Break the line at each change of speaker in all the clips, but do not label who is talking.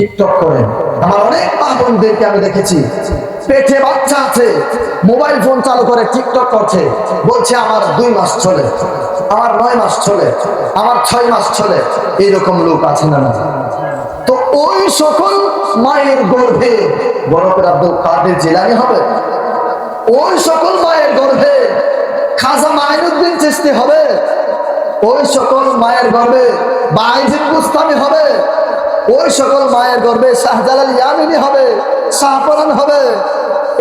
TikTok করেন আমার অনেক মা বোনদেরকে আমি দেখেছি, পেটে বাচ্চা আছে, মোবাইল ফোন চালু করে, টিকটক করছে। বলছে, আমার দুই মাস চলে, আমার নয় মাস চলে, আমার ছয় মাস চলে এইরকম লোক আছে না না? তো ওই সকল মায়ের গর্ভে বরফের আব্দুল কাদের জেলানি হবে। ওই সকল মায়ের গর্ভে খাজা মাইনুদ্দিন চেষ্টি হবে। ওই সকল মায়ের গর্ভে বাইজিদ মুস্তামি হবে। ওই সকল মায়ের গর্ভে শাহজালাল ইয়ামিনী হবে শাহপরান হবে।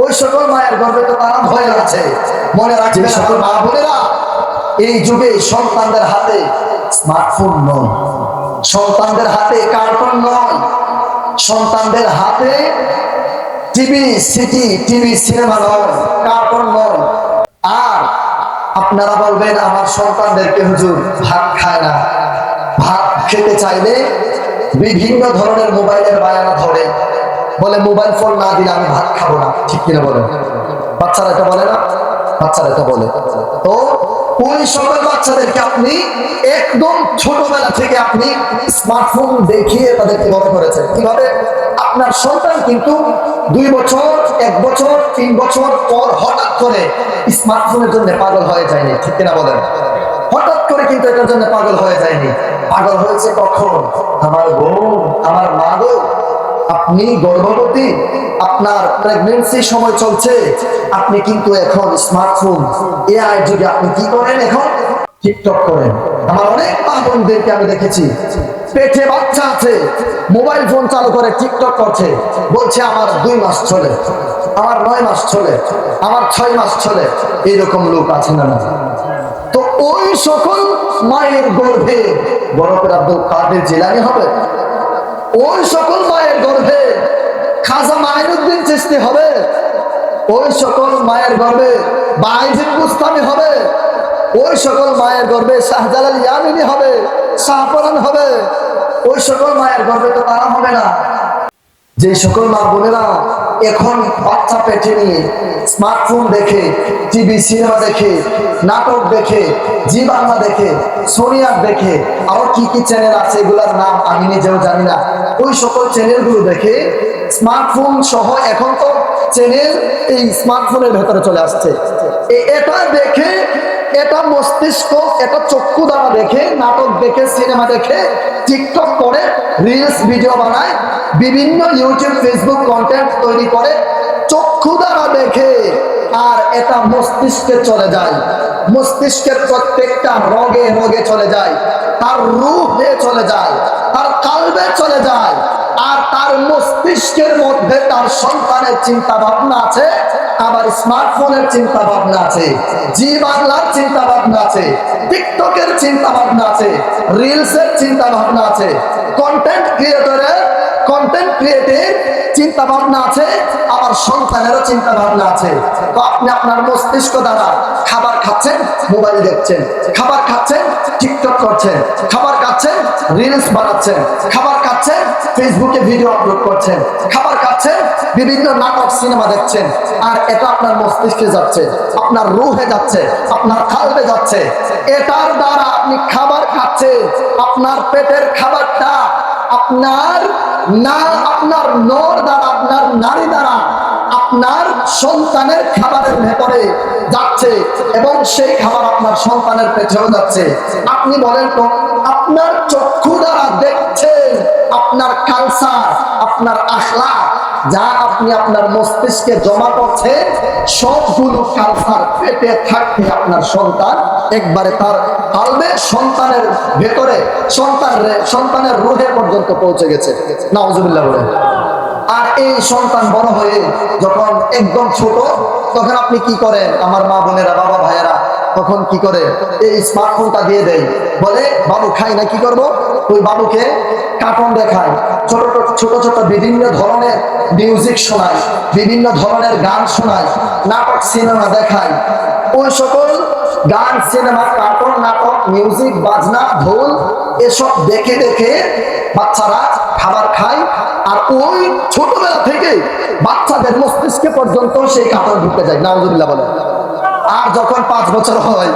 ওই সকল মায়ের গর্ভে তো তারা ভয় আছে। মনে রাখবে সকল মা বোনেরা এই যুগে সন্তানদের হাতে স্মার্টফোন নয়। সন্তানদের হাতে কার্টুন নয়। সন্তানদের হাতে টিভি সিটি টিভি সিনেমা নয় কার্টুন নয়। আর আপনারা বলবেন আমার সন্তানদেরকে হুজুর ভাত খায় না। ভাত খেতে চাইলে বিভিন্ন ধরনের মোবাইলের বায়ানা ধরে। বলে, মোবাইল ফোন না দিলে আমি ভাত খাব না। ঠিক কিনা বলেন? বাচ্চারা এটা বলে না? বাচ্চারা এটা বলে। তো ওই সকল বাচ্চাদেরকে আপনি একদম ছোটবেলা থেকে আপনি স্মার্টফোন দেখিয়ে তাদেরকে বড় করেছেন। কীভাবে? আপনার সন্তান কিন্তু দুই বছর, এক বছর, তিন বছর পর হঠাৎ করে স্মার্টফোনের জন্য পাগল হয়ে যায়নি। ঠিক কিনা বলেন? হঠাৎ করে কিন্তু এটার জন্য পাগল হয়ে যায়নি। পাগল হয়েছে কখন? আমার বোন, আমার মা গো, আপনি গর্ভবতী, আপনার প্রেগনেন্সি সময় চলছে, আপনি কিন্তু এখন স্মার্টফোন এআই যুগে আপনি কি করেন এখন? টিকটক করেন। আমার অনেক মা বোনদেরকে আমি দেখেছি, পেটে বাচ্চা আছে মোবাইল ফোন চালু করে টিকটক করছে, বলছে আমার দুই মাস চলে, আমার নয় মাস চলে, আমার ছয় মাস চলে এইরকম লোক আছে না না সকল মায়ের গর্ভে বরফের আব্দুল কাদের জেলানি হবে। ওই সকল মায়ের গর্ভে খাজা মাইনুদ্দিন চেষ্টি হবে। ওই সকল মায়ের গর্বে মুস্তামি হবে। ওই সকল মায়ের গর্বে শাহজালাল ইয়ামিনী হবে শাহপরান হবে। ওই সকল মায়ের গর্বে তো তারা হবে না। যে সকল মা বোনেরা এখন বাচ্চা পেটে নিয়ে স্মার্টফোন দেখে টিভি সিনেমা দেখে, নাটক দেখে, জি বাংলা দেখে সোনিয়ার দেখে, আরও কি কি চ্যানেল আছে এগুলার নাম আমি নিজেও জানি না। ওই সকল চ্যানেলগুলো দেখে স্মার্টফোন সহ এখন তো চ্যানেল এই স্মার্টফোনের ভেতরে চলে আসছে। এটা দেখে এটা মস্তিষ্ক, এটা চক্ষু দ্বারা দেখে, নাটক দেখে, সিনেমা দেখে, টিকটক করে রিলস ভিডিও বানায়, বিভিন্ন ইউটিউব ফেসবুক কন্টেন্ট তৈরি করে, চক্ষু দ্বারা দেখে, আর এটা মস্তিষ্কে চলে যায়। মস্তিষ্কের প্রত্যেকটা রগে রগে চলে যায়। তার রূপে চলে যায়। তার কালবে চলে যায়। মস্তিষ্কের মধ্যে তার সন্তানের চিন্তা ভাবনা আছে, আবার স্মার্টফোনের চিন্তা ভাবনা আছে, জি বাংলার চিন্তা ভাবনা আছে, টিকটকের চিন্তা ভাবনা আছে, রিলসের চিন্তা ভাবনা আছে কন্টেন্ট ক্রিয়েটরের কন্টেন্ট ক্রিয়েটের চিন্তা ভাবনা আছে, আবার সন্তানেরও চিন্তা ভাবনা আছে। তো আপনি আপনার মস্তিষ্ক দ্বারা খাবার খাচ্ছেন, মোবাইল দেখছেন। খাবার খাচ্ছেন, টিকটক করছেন। খাবার খাচ্ছেন রিলস বানাচ্ছেন। খাবার খাচ্ছেন ফেসবুকে ভিডিও আপলোড করছেন। খাবার খাচ্ছেন, বিভিন্ন নাটক সিনেমা দেখছেন। আর এটা আপনার মস্তিষ্কে যাচ্ছে, আপনার রুহে যাচ্ছে, আপনার খালবে যাচ্ছে। এটার দ্বারা আপনি খাবার খাচ্ছেন, আপনার পেটের খাবারটা আপনার না আপনার নর দ্বারা, আপনার নারী দ্বারা আপনার সন্তানের খাবারের ভেতরে যাচ্ছে এবং সেই খাবার আপনার সন্তানের পেছনে যাচ্ছে। আপনি বলেন তো, আপনার চক্ষু দ্বারা দেখছেন আপনার কালচার আপনার আখলা যা আপনি আপনার মস্তিষ্কে জমা করছেন সবগুলো কালচার পেটে থাকতে আপনার সন্তান। একবারে তার কালবে সন্তানের ভেতরে সন্তানের সন্তানের রুহে পর্যন্ত পৌঁছে গেছে। নাউজুবিল্লাহ বলেন। আর এই সন্তান বড় হয়ে যখন একদম ছোট, তখন আপনি কি করেন? আমার মা বোনেরা, বাবা ভাইয়েরা তখন কি করে? এই স্মার্টফোনটা দিয়ে দেয়। বলে, বাবু, খাই না, কি করব? ওই বাবুকে কার্টুন দেখায়। ছোট, ছোট- ছোট বিভিন্ন ধরনের মিউজিক শোনায়, বিভিন্ন ধরনের গান শোনায়, নাটক সিনেমা দেখায়। ওই সকল গান সিনেমা কার্টুন নাটক মিউজিক বাজনা, ঢোল, এসব দেখে দেখে বাচ্চারা খাবার খায়। আর ওই ছোটবেলা থেকে বাচ্চাদের মস্তিষ্কে পর্যন্ত সেই কাপড় ঢুকে যায়। নাউজুবিল্লাহ বলে। আর যখন পাঁচ বছর হয়